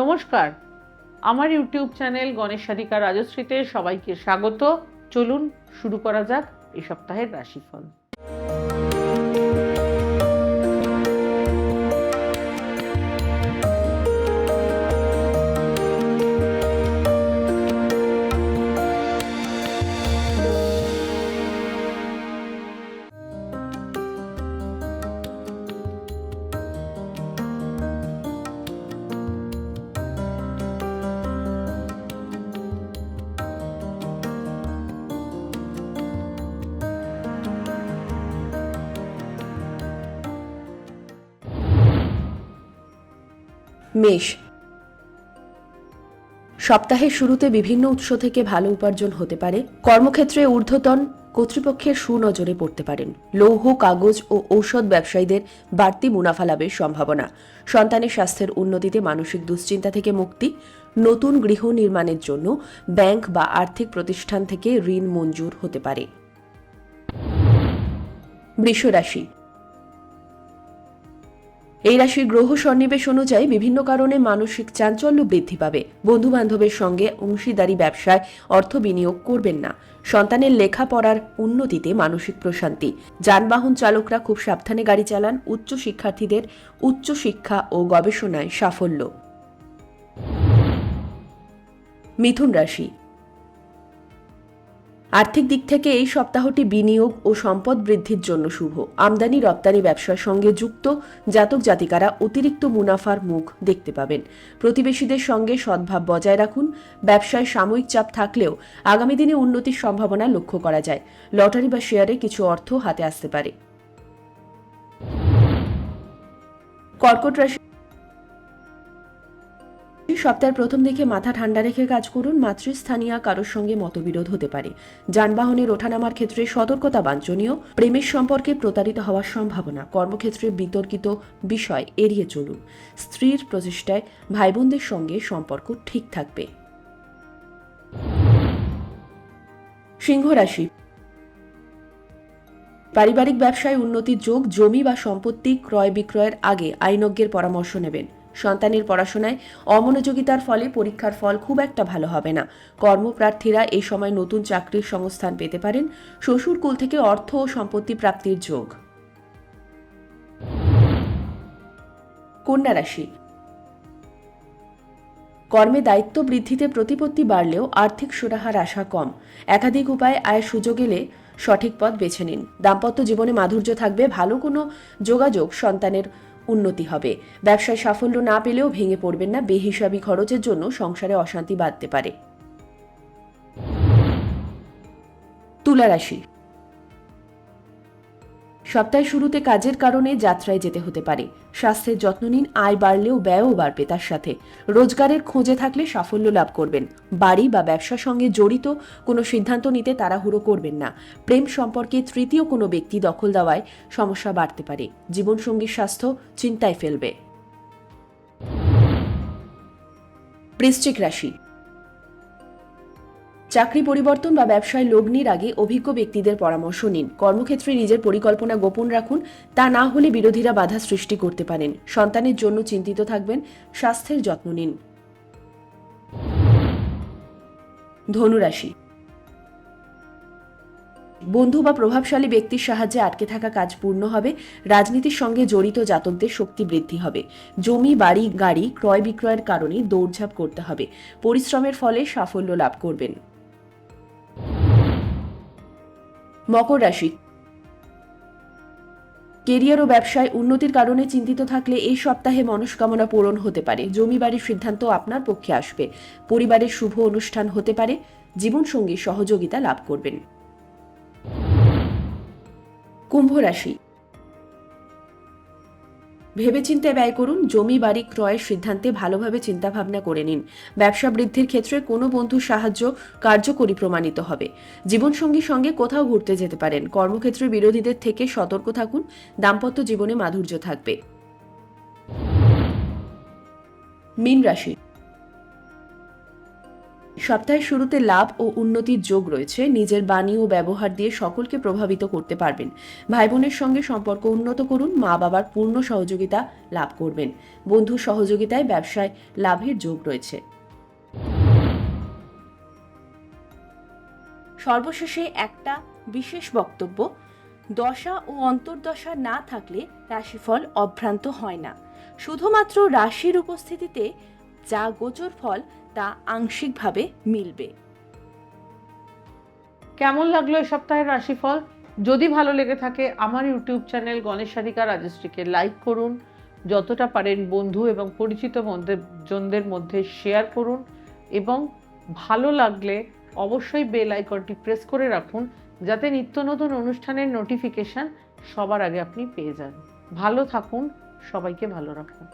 নমস্কার। আমার YouTube channel Ganesh Sadhika রাজশ্রীতে সবাইকে স্বাগত। চলুন শুরু করা যাক এই সপ্তাহের রাশিফল। মেষ। সপ্তাহের শুরুতে বিভিন্ন উৎস থেকে ভালো উপার্জন হতে পারে। কর্মক্ষেত্রে ঊর্ধ্বতন কর্তৃপক্ষের সুনজরে পড়তে পারেন। লৌহ, কাগজ ও ঔষধ ব্যবসায়ীদের বাড়তি মুনাফা লাভের সম্ভাবনা। সন্তানের স্বাস্থ্যের উন্নতিতে মানসিক দুশ্চিন্তা থেকে মুক্তি। নতুন গৃহ নির্মাণের জন্য ব্যাংক বা আর্থিক প্রতিষ্ঠান থেকে ঋণ মঞ্জুর হতে পারে। বৃষরাশি। এই রাশির গ্রহ সন্নিবেশ অনুযায়ী বিভিন্ন কারণে মানসিক চাঞ্চল্য বৃদ্ধি পাবে। বন্ধু বান্ধবের সঙ্গে অংশীদারি ব্যবসায় অর্থ বিনিয়োগ করবেন না। সন্তানের লেখাপড়ার উন্নতিতে মানসিক প্রশান্তি। যানবাহন চালকরা খুব সাবধানে গাড়ি চালান। উচ্চ শিক্ষার্থীদের উচ্চ শিক্ষা ও গবেষণায় সাফল্য। মিথুন রাশি আর্থিক দিক থেকে এই সপ্তাহটি বিনিয়োগ ও সম্পদ বৃদ্ধির জন্য শুভ। আমদানি রপ্তানি ব্যবসার সঙ্গে যুক্ত জাতক জাতিকারা অতিরিক্ত মুনাফার মুখ দেখতে পাবেন। প্রতিবেশীদের সঙ্গে সদ্ভাব বজায় রাখুন। ব্যবসায় সাময়িক চাপ থাকলেও আগামী দিনে উন্নতির সম্ভাবনা লক্ষ্য করা যায়। লটারি বা শেয়ারে কিছু অর্থ হাতে আসতে পারে। কর্কট রাশি সপ্তাহের প্রথম দিকে মাথা ঠান্ডা রেখে কাজ করুন, মাতৃস্থানীয় কারোর সঙ্গে মতবিরোধ হতে পারে। যানবাহনের ওঠানামার ক্ষেত্রে সতর্কতা বাঞ্ছনীয়, প্রেমের সম্পর্কে প্রতারিত হওয়ার সম্ভাবনা, কর্মক্ষেত্রে বিতর্কিত বিষয় এড়িয়ে চলুন। স্ত্রীর প্রচেষ্টায় ভাই বোনদের সঙ্গে সম্পর্ক ঠিক থাকবে। সিংহ রাশি। পারিবারিক ব্যবসায় উন্নতির যোগ জমি বা সম্পত্তি ক্রয় বিক্রয়ের আগে আইনজ্ঞের পরামর্শ নেবেন। সন্তানের পড়াশোনায় অমনোযোগিতার ফলে পরীক্ষার ফল খুব একটা ভালো হবে না। কর্মপ্রার্থীরা এই সময় নতুন চাকরির সংস্থান পেতে পারেন। শ্বশুর কুল থেকে অর্থ ও সম্পত্তি প্রাপ্তির যোগ। কন্যা রাশি। কর্মে দায়িত্ব বৃদ্ধিতে প্রতিপত্তি বাড়লেও আর্থিক সুরাহার আশা কম। একাধিক উপায়ে আয়ের সুযোগ এলে সঠিক পথ বেছে নিন। দাম্পত্য জীবনে মাধুর্য থাকবে, ভালো কোনো যোগাযোগ সন্তানের উন্নতি হবে। ব্যবসায় সাফল্য না পেলেও ভেঙে পড়বেন না বেহিসাবি খরচের জন্য সংসারে অশান্তি বাড়তে পারে। তুলা রাশি সপ্তাহের শুরুতে কাজের কারণে যাত্রায় যেতে হতে পারে। স্বাস্থ্যের যত্ন নিন, আয় বাড়লেও ব্যয়ও বাড়বে তার সাথে। রোজগারের খোঁজে থাকলে সাফল্য লাভ করবেন। বাড়ি বা ব্যবসার সঙ্গে জড়িত কোনো সিদ্ধান্ত নিতে তাড়াহুড়ো করবেন না। প্রেম সম্পর্কে তৃতীয় কোনো ব্যক্তি দখল দেওয়ায় সমস্যা বাড়তে পারে। জীবনসঙ্গীর স্বাস্থ্য চিন্তায় ফেলবে। বৃশ্চিক রাশি চাকরি পরিবর্তন বা ব্যবসায় লগ্নির আগে অভিজ্ঞ ব্যক্তিদের পরামর্শ নিন। কর্মক্ষেত্রে নিজের পরিকল্পনা গোপন রাখুন, তা না হলে বিরোধীরা বাধা সৃষ্টি করতে পারেন। সন্তানের জন্য চিন্তিত থাকবেন, স্বাস্থ্যের যত্ন নিন। ধনুরাশি। বন্ধু বা প্রভাবশালী ব্যক্তির সাহায্যে আটকে থাকা কাজ পূর্ণ হবে, রাজনীতির সঙ্গে জড়িত জাতকদের শক্তি বৃদ্ধি হবে। জমি, বাড়ি, গাড়ি ক্রয় বিক্রয়ের কারণে দৌড়ঝাঁপ করতে হবে। পরিশ্রমের ফলে সাফল্য লাভ করবেন। মকর রাশি। কেরিয়ার ও ব্যবসায় উন্নতির কারণে চিন্তিত থাকলে এই সপ্তাহে মনস্কামনা পূরণ হতে পারে। জমি বাড়ির সিদ্ধান্ত আপনার পক্ষে আসবে। পরিবারের শুভ অনুষ্ঠান হতে পারে। জীবনসঙ্গীর সহযোগিতা লাভ করবেন। কুম্ভ রাশি। ভেবেচিন্তে ব্যয় করুন, জমি, বাড়ি ক্রয়ের সিদ্ধান্তে ভালোভাবে চিন্তাভাবনা করে নিন। ব্যবসা বৃদ্ধির ক্ষেত্রে কোনো বন্ধুর সাহায্য কার্যকরী প্রমাণিত হবে। জীবনসঙ্গীর সঙ্গে কোথাও ঘুরতে যেতে পারেন। কর্মক্ষেত্রে বিরোধীদের থেকে সতর্ক থাকুন। দাম্পত্য জীবনে মাধুর্য থাকবে। মীন রাশি সপ্তাহের শুরুতে লাভ ও উন্নতির যোগ রয়েছে। নিজের বাণী ও ব্যবহার দিয়ে সকলকে প্রভাবিত করতে পারবেন। ভাই বোনের সঙ্গে সম্পর্ক উন্নত করুন মা বাবার পূর্ণ সহযোগিতা লাভ করবেন। বন্ধুর সহযোগিতায় ব্যবসায় লাভের যোগ রয়েছে। সর্বশেষে একটা বিশেষ বক্তব্য, দশা ও অন্তর্দশা না থাকলে রাশিফল অভ্রান্ত হয় না। শুধুমাত্র রাশির উপস্থিতিতে যা গোচর ফল তা আংশিকভাবে মিলবে। কেমন লাগল এই সপ্তাহের রাশিফল? যদি ভালো লেগে থাকে, আমার ইউটিউব চ্যানেল গণেশ সাধিকা রাজশ্রীকে লাইক করুন। যতটা পারেন বন্ধু এবং পরিচিত জনদের মধ্যে শেয়ার করুন এবং ভালো লাগলে অবশ্যই বেল আইকনটি প্রেস করে রাখুন যাতে নিত্য নতুন অনুষ্ঠানের নোটিফিকেশন সবার আগে আপনি পেয়ে যান। ভালো থাকুন, সবাইকে ভালো রাখুন।